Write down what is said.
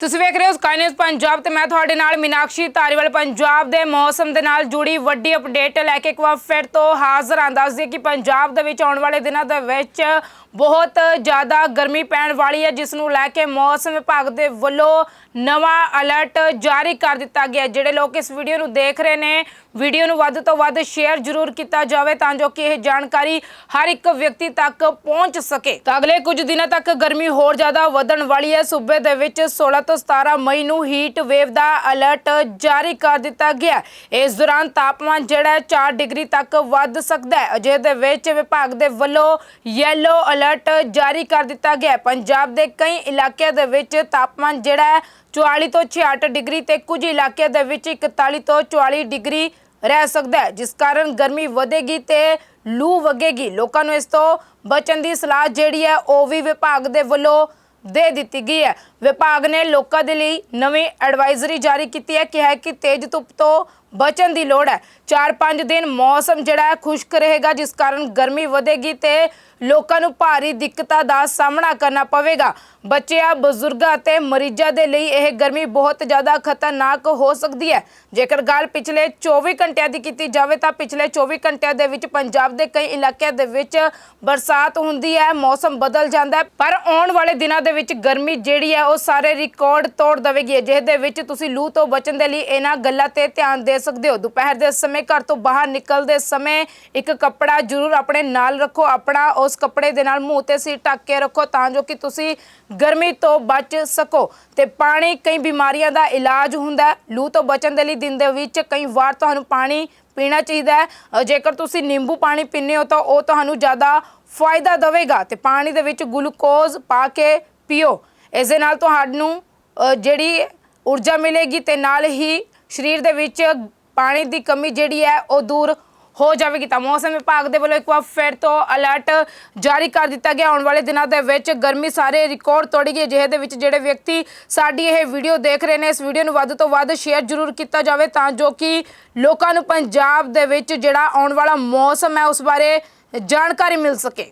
ਤੁਸੀਂ ਵੇਖ ਰਹੇ ਹੋ ਸਕਾਈ ਨਿਊਜ਼ ਪੰਜਾਬ ਤੇ ਮੈਂ ਤੁਹਾਡੇ ਨਾਲ ਮੀਨਾਕਸ਼ੀ ਧਾਰੀਵਾਲ। ਪੰਜਾਬ ਦੇ ਮੌਸਮ ਦੇ ਨਾਲ ਜੁੜੀ ਵੱਡੀ ਅਪਡੇਟ ਲੈ ਕੇ ਇੱਕ ਵਾਰ ਫਿਰ ਤੋਂ ਹਾਜ਼ਰ ਹਾਂ। ਦੱਸ ਦਈਏ ਕਿ ਪੰਜਾਬ ਦੇ ਵਿੱਚ ਆਉਣ ਵਾਲੇ ਦਿਨਾਂ ਦੇ ਵਿੱਚ ਬਹੁਤ ਜ਼ਿਆਦਾ ਗਰਮੀ ਪੈਣ ਵਾਲੀ ਹੈ, ਜਿਸ ਨੂੰ ਲੈ ਕੇ ਮੌਸਮ ਵਿਭਾਗ ਦੇ ਵੱਲੋਂ ਨਵਾਂ ਅਲਰਟ ਜਾਰੀ ਕਰ ਦਿੱਤਾ ਗਿਆ ਜਿਹੜੇ ਲੋਕ ਇਸ ਵੀਡੀਓ ਨੂੰ ਦੇਖ ਰਹੇ ਨੇ ਵੀਡੀਓ ਨੂੰ ਵੱਧ ਤੋਂ ਵੱਧ ਸ਼ੇਅਰ ਜ਼ਰੂਰ ਕੀਤਾ ਜਾਵੇ ਤਾਂ ਜੋ ਕਿ ਇਹ ਜਾਣਕਾਰੀ ਹਰ ਇੱਕ ਵਿਅਕਤੀ ਤੱਕ ਪਹੁੰਚ ਸਕੇ। ਤਾਂ ਅਗਲੇ ਕੁਝ ਦਿਨਾਂ ਤੱਕ ਗਰਮੀ ਹੋਰ ਜ਼ਿਆਦਾ ਵਧਣ ਵਾਲੀ ਹੈ। ਸੂਬੇ ਦੇ ਵਿੱਚ 16 ਤੋਂ 17 ਮਈ ਨੂੰ ਹੀਟ ਵੇਵ ਦਾ ਅਲਰਟ ਜਾਰੀ ਕਰ ਦਿੱਤਾ ਗਿਆ ਇਸ ਦੌਰਾਨ ਤਾਪਮਾਨ ਜਿਹੜਾ ਹੈ 4 ਡਿਗਰੀ ਤੱਕ ਵੱਧ ਸਕਦਾ ਹੈ। ਅਜੇ ਦੇ ਵਿੱਚ ਵਿਭਾਗ ਦੇ ਵੱਲੋਂ ਯੈਲੋ ਅਲਰਟ ਜਾਰੀ ਕਰ ਦਿੱਤਾ ਗਿਆ ਪੰਜਾਬ ਦੇ ਕਈ ਇਲਾਕਿਆਂ ਦੇ ਵਿੱਚ ਤਾਪਮਾਨ ਜਿਹੜਾ ਹੈ 44 ਤੋਂ 66 ਡਿਗਰੀ ਤੇ ਕੁਝ ਇਲਾਕਿਆਂ ਦੇ ਵਿੱਚ 41 ਤੋਂ 44 ਡਿਗਰੀ ਰਹਿ ਸਕਦਾ ਹੈ। ਜਿਸ ਕਾਰਨ ਗਰਮੀ ਵਧੇਗੀ ਤੇ ਲੂ ਵਗੇਗੀ। ਲੋਕਾਂ ਨੂੰ ਇਸ ਤੋਂ ਬਚਣ ਦੀ ਸਲਾਹ ਜਿਹੜੀ ਹੈ ਉਹ ਵੀ ਵਿਭਾਗ ਦੇ ਵੱਲੋਂ ਦੇ ਦਿੱਤੀ ਗਈ ਹੈ। ਵਿਭਾਗ ਨੇ ਲੋਕਾਂ ਦੇ ਲਈ ਨਵੀਂ ਐਡਵਾਈਜ਼ਰੀ ਜਾਰੀ ਕੀਤੀ ਹੈ। ਕਿ ਹੈ ਕਿ ਤੇਜ਼ ਧੁੱਪ ਤੋਂ ਬਚਣ ਦੀ ਲੋੜ ਹੈ। 4-5 ਦਿਨ ਮੌਸਮ ਜਿਹੜਾ ਖੁਸ਼ਕ ਰਹੇਗਾ, ਜਿਸ ਕਾਰਨ ਗਰਮੀ ਵਧੇਗੀ ਤੇ ਲੋਕਾਂ ਨੂੰ ਭਾਰੀ ਦਿੱਕਤਾਂ ਦਾ ਸਾਹਮਣਾ ਕਰਨਾ ਪਵੇਗਾ। ਬੱਚਿਆਂ ਬਜ਼ੁਰਗਾਂ ਅਤੇ ਮਰੀਜ਼ਾਂ ਦੇ ਲਈ ਇਹ ਗਰਮੀ ਬਹੁਤ ਜ਼ਿਆਦਾ ਖਤਰਨਾਕ ਹੋ ਸਕਦੀ ਹੈ। ਜੇਕਰ ਗੱਲ ਪਿਛਲੇ 24 ਘੰਟਿਆਂ ਦੀ ਕੀਤੀ ਜਾਵੇ ਤਾਂ ਪਿਛਲੇ 24 ਘੰਟਿਆਂ ਦੇ ਵਿੱਚ ਪੰਜਾਬ ਦੇ ਕਈ ਇਲਾਕਿਆਂ ਦੇ ਵਿੱਚ ਬਰਸਾਤ ਹੁੰਦੀ ਹੈ, ਮੌਸਮ ਬਦਲ ਜਾਂਦਾ ਹੈ। ਪਰ ਆਉਣ ਵਾਲੇ ਦਿਨਾਂ ਦੇ ਵਿੱਚ ਗਰਮੀ ਜਿਹੜੀ ਹੈ, ਉਹ ਸਾਰੇ ਰਿਕਾਰਡ ਤੋੜ ਦੇਵੇਗੀ। ਜਿਹਦੇ ਦੇ ਵਿੱਚ ਤੁਸੀਂ ਲੂ ਤੋਂ ਬਚਣ ਦੇ ਲਈ ਇਹਨਾਂ ਗੱਲਾਂ ਤੇ ਧਿਆਨ ਦੇ ਸਕਦੇ ਹੋ। ਦੁਪਹਿਰ ਦੇ ਸਮੇਂ ਘਰ ਤੋਂ ਬਾਹਰ ਨਿਕਲਦੇ ਸਮੇਂ ਇੱਕ ਕੱਪੜਾ ਜ਼ਰੂਰ ਆਪਣੇ ਨਾਲ ਰੱਖੋ। ਆਪਣਾ ਉਸ ਕੱਪੜੇ ਦੇ ਨਾਲ ਮੂੰਹ ਤੇ ਸਿਰ ਢੱਕ ਕੇ ਰੱਖੋ ਤਾਂ ਜੋ ਕਿ ਤੁਸੀਂ ਗਰਮੀ ਤੋਂ ਬਚ ਸਕੋ। ਤੇ ਪਾਣੀ ਕਈ ਬਿਮਾਰੀਆਂ ਦਾ ਇਲਾਜ ਹੁੰਦਾ ਲੂ ਤੋਂ ਬਚਣ ਦੇ ਲਈ ਦਿਨ ਦੇ ਵਿੱਚ ਕਈ ਵਾਰ ਤੁਹਾਨੂੰ ਪਾਣੀ ਪੀਣਾ ਚਾਹੀਦਾ ਹੈ। ਜੇਕਰ ਤੁਸੀਂ ਨਿੰਬੂ ਪਾਣੀ ਪੀਂਦੇ ਹੋ ਤਾਂ ਉਹ ਤੁਹਾਨੂੰ ਜ਼ਿਆਦਾ ਫਾਇਦਾ ਦੇਵੇਗਾ। ਤੇ ਪਾਣੀ ਦੇ ਵਿੱਚ ਗਲੂਕੋਜ਼ ਪਾ ਕੇ ਪੀਓ। ਇਸ ਦੇ ਨਾਲ ਤੁਹਾਨੂੰ ਅ, ਜਿਹੜੀ ਊਰਜਾ ਮਿਲੇਗੀ ਤੇ ਨਾਲ ਹੀ ਸਰੀਰ ਦੇ ਵਿੱਚ ਪਾਣੀ ਦੀ ਕਮੀ ਜਿਹੜੀ ਹੈ ਉਹ ਦੂਰ ਹੋ ਜਾਵੇਗੀ। ਤਾਂ ਮੌਸਮ ਵਿਭਾਗ ਦੇ ਵੱਲੋਂ ਇੱਕ ਵਾਰ ਫਿਰ ਤੋਂ ਅਲਰਟ ਜਾਰੀ ਕਰ ਦਿੱਤਾ ਗਿਆ। ਆਉਣ ਵਾਲੇ ਦਿਨਾਂ ਦੇ ਵਿੱਚ ਗਰਮੀ ਸਾਰੇ ਰਿਕਾਰਡ ਤੋੜੇਗੀ ਜਿਹੇ ਦੇ ਵਿੱਚ ਜਿਹੜੇ ਵਿਅਕਤੀ ਸਾਡੀ ਇਹ ਵੀਡੀਓ ਦੇਖ ਰਹੇ ਨੇ ਇਸ ਵੀਡੀਓ ਨੂੰ ਵੱਧ ਤੋਂ ਵੱਧ ਸ਼ੇਅਰ ਜ਼ਰੂਰ ਕੀਤਾ ਜਾਵੇ ਤਾਂ ਜੋ ਕਿ ਲੋਕਾਂ ਨੂੰ ਪੰਜਾਬ ਦੇ ਵਿੱਚ ਜਿਹੜਾ ਆਉਣ ਵਾਲਾ ਮੌਸਮ ਹੈ ਉਸ ਬਾਰੇ ਜਾਣਕਾਰੀ ਮਿਲ ਸਕੇ।